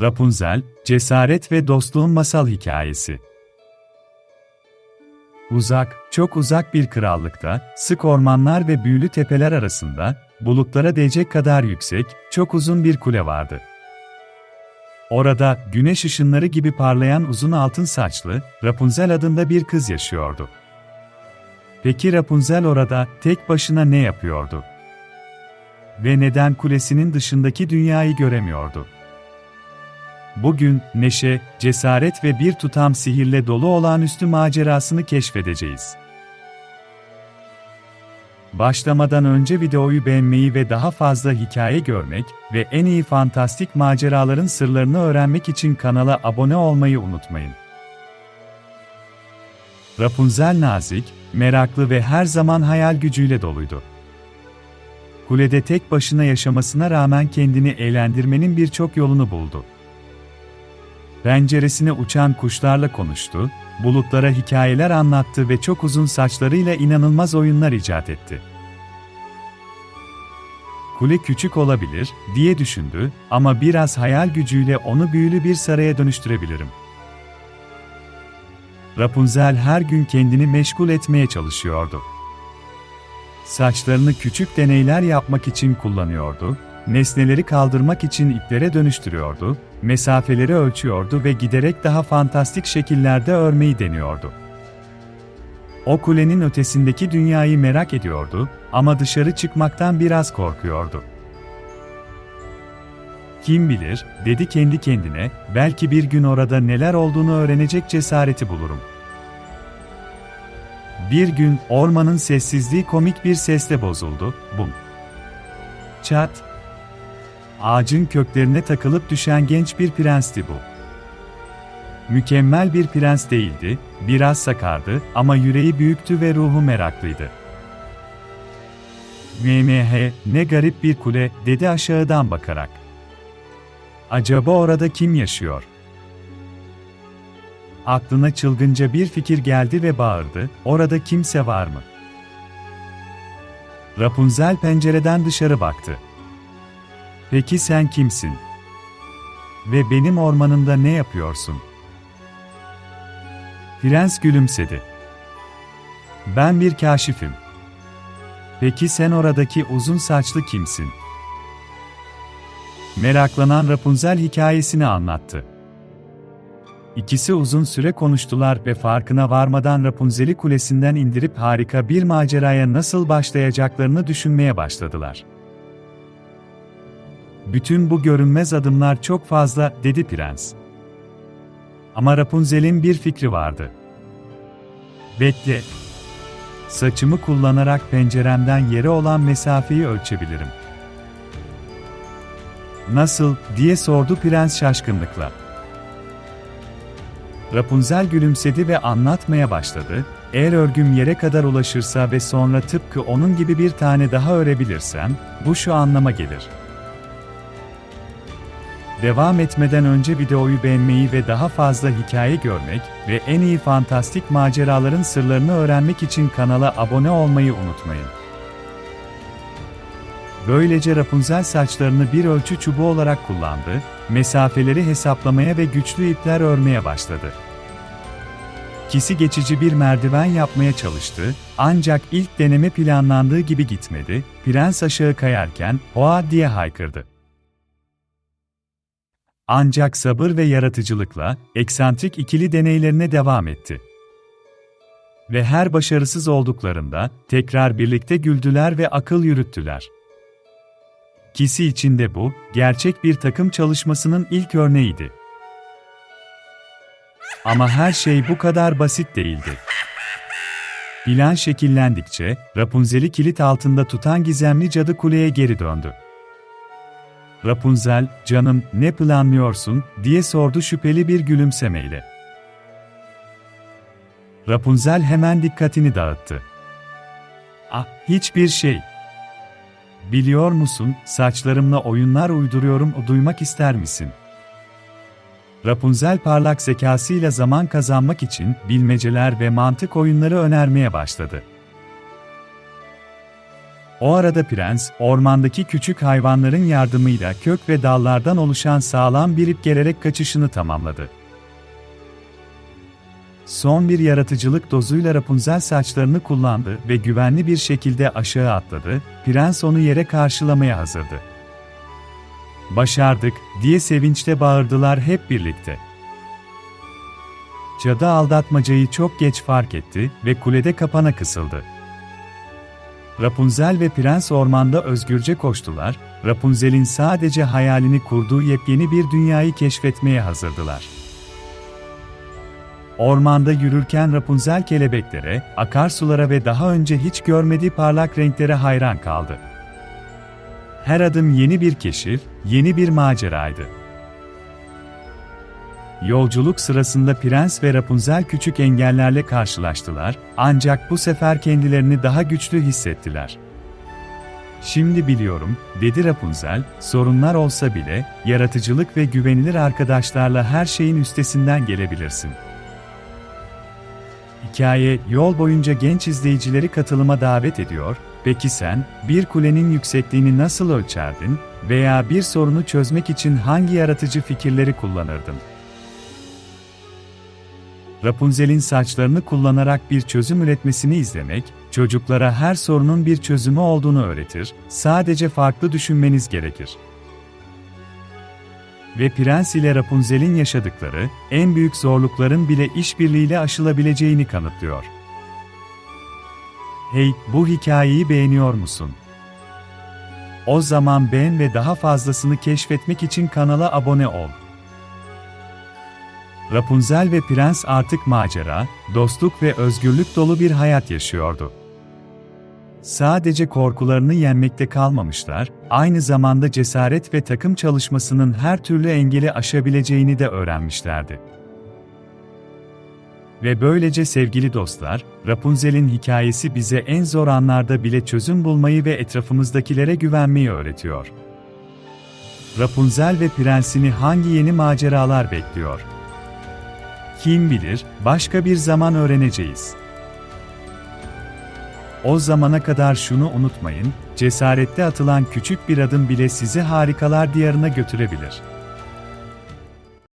Rapunzel, Cesaret ve Dostluğun Masal Hikayesi Uzak, çok uzak bir krallıkta, sık ormanlar ve büyülü tepeler arasında, bulutlara değecek kadar yüksek, çok uzun bir kule vardı. Orada, güneş ışınları gibi parlayan uzun altın saçlı, Rapunzel adında bir kız yaşıyordu. Peki Rapunzel orada, tek başına ne yapıyordu? Ve neden kulesinin dışındaki dünyayı göremiyordu? Bugün neşe, cesaret ve bir tutam sihirle dolu olağanüstü macerasını keşfedeceğiz. Başlamadan önce videoyu beğenmeyi ve daha fazla hikaye görmek ve en iyi fantastik maceraların sırlarını öğrenmek için kanala abone olmayı unutmayın. Rapunzel nazik, meraklı ve her zaman hayal gücüyle doluydu. Kulede tek başına yaşamasına rağmen kendini eğlendirmenin birçok yolunu buldu. Penceresine uçan kuşlarla konuştu, bulutlara hikayeler anlattı ve çok uzun saçlarıyla inanılmaz oyunlar icat etti. Kule küçük olabilir, diye düşündü ama biraz hayal gücüyle onu büyülü bir saraya dönüştürebilirim. Rapunzel her gün kendini meşgul etmeye çalışıyordu. Saçlarını küçük deneyler yapmak için kullanıyordu, nesneleri kaldırmak için iplere dönüştürüyordu, mesafeleri ölçüyordu ve giderek daha fantastik şekillerde örmeyi deniyordu. O kulenin ötesindeki dünyayı merak ediyordu ama dışarı çıkmaktan biraz korkuyordu. Kim bilir, dedi kendi kendine, belki bir gün orada neler olduğunu öğrenecek cesareti bulurum. Bir gün ormanın sessizliği komik bir sesle bozuldu, bum. Çat, Ağacın köklerine takılıp düşen genç bir prensti bu. Mükemmel bir prens değildi, biraz sakardı ama yüreği büyüktü ve ruhu meraklıydı. MMH, ne garip bir kule, dedi aşağıdan bakarak. Acaba orada kim yaşıyor? Aklına çılgınca bir fikir geldi ve bağırdı, orada kimse var mı? Rapunzel pencereden dışarı baktı. Peki sen kimsin? Ve benim ormanımda ne yapıyorsun? Prens gülümsedi. Ben bir kaşifim. Peki sen oradaki uzun saçlı kimsin? Meraklanan Rapunzel hikayesini anlattı. İkisi uzun süre konuştular ve farkına varmadan Rapunzel'i kulesinden indirip harika bir maceraya nasıl başlayacaklarını düşünmeye başladılar. Bütün bu görünmez adımlar çok fazla, dedi prens. Ama Rapunzel'in bir fikri vardı. Bekle. Saçımı kullanarak penceremden yere olan mesafeyi ölçebilirim. Nasıl, diye sordu prens şaşkınlıkla. Rapunzel gülümsedi ve anlatmaya başladı. Eğer örgüm yere kadar ulaşırsa ve sonra tıpkı onun gibi bir tane daha örebilirsem, bu şu anlama gelir. Devam etmeden önce videoyu beğenmeyi ve daha fazla hikaye görmek ve en iyi fantastik maceraların sırlarını öğrenmek için kanala abone olmayı unutmayın. Böylece Rapunzel saçlarını bir ölçü çubuğu olarak kullandı, mesafeleri hesaplamaya ve güçlü ipler örmeye başladı. Kisi geçici bir merdiven yapmaya çalıştı, ancak ilk deneme planlandığı gibi gitmedi, prens aşağı kayarken "Hoa!" diye haykırdı. Ancak sabır ve yaratıcılıkla eksantrik ikili deneylerine devam etti. Ve her başarısız olduklarında tekrar birlikte güldüler ve akıl yürüttüler. Kisi içinde bu, gerçek bir takım çalışmasının ilk örneğiydi. Ama her şey bu kadar basit değildi. Plan şekillendikçe, Rapunzel'i kilit altında tutan gizemli cadı kuleye geri döndü. Rapunzel, canım, ne planlıyorsun, diye sordu şüpheli bir gülümsemeyle. Rapunzel hemen dikkatini dağıttı. Ah, hiçbir şey. Biliyor musun, saçlarımla oyunlar uyduruyorum, duymak ister misin? Rapunzel parlak zekasıyla zaman kazanmak için bilmeceler ve mantık oyunları önermeye başladı. O arada prens, ormandaki küçük hayvanların yardımıyla kök ve dallardan oluşan sağlam bir ip gelerek kaçışını tamamladı. Son bir yaratıcılık dozuyla Rapunzel saçlarını kullandı ve güvenli bir şekilde aşağı atladı, prens onu yere karşılamaya hazırdı. Başardık, diye sevinçle bağırdılar hep birlikte. Cadı aldatmacayı çok geç fark etti ve kulede kapana kısıldı. Rapunzel ve prens ormanda özgürce koştular, Rapunzel'in sadece hayalini kurduğu yepyeni bir dünyayı keşfetmeye hazırdılar. Ormanda yürürken Rapunzel kelebeklere, akarsulara ve daha önce hiç görmediği parlak renklere hayran kaldı. Her adım yeni bir keşif, yeni bir maceraydı. Yolculuk sırasında Prens ve Rapunzel küçük engellerle karşılaştılar, ancak bu sefer kendilerini daha güçlü hissettiler. Şimdi biliyorum, dedi Rapunzel, sorunlar olsa bile, yaratıcılık ve güvenilir arkadaşlarla her şeyin üstesinden gelebilirsin. Hikaye, yol boyunca genç izleyicileri katılıma davet ediyor, peki sen, bir kulenin yüksekliğini nasıl ölçerdin veya bir sorunu çözmek için hangi yaratıcı fikirleri kullanırdın? Rapunzel'in saçlarını kullanarak bir çözüm üretmesini izlemek, çocuklara her sorunun bir çözümü olduğunu öğretir, sadece farklı düşünmeniz gerekir. Ve Prens ile Rapunzel'in yaşadıkları, en büyük zorlukların bile işbirliğiyle aşılabileceğini kanıtlıyor. Hey, bu hikayeyi beğeniyor musun? O zaman beğen ve daha fazlasını keşfetmek için kanala abone ol. Rapunzel ve Prens artık macera, dostluk ve özgürlük dolu bir hayat yaşıyordu. Sadece korkularını yenmekte kalmamışlar, aynı zamanda cesaret ve takım çalışmasının her türlü engeli aşabileceğini de öğrenmişlerdi. Ve böylece sevgili dostlar, Rapunzel'in hikayesi bize en zor anlarda bile çözüm bulmayı ve etrafımızdakilere güvenmeyi öğretiyor. Rapunzel ve prensini hangi yeni maceralar bekliyor? Kim bilir, başka bir zaman öğreneceğiz. O zamana kadar şunu unutmayın, cesaretle atılan küçük bir adım bile sizi harikalar diyarına götürebilir.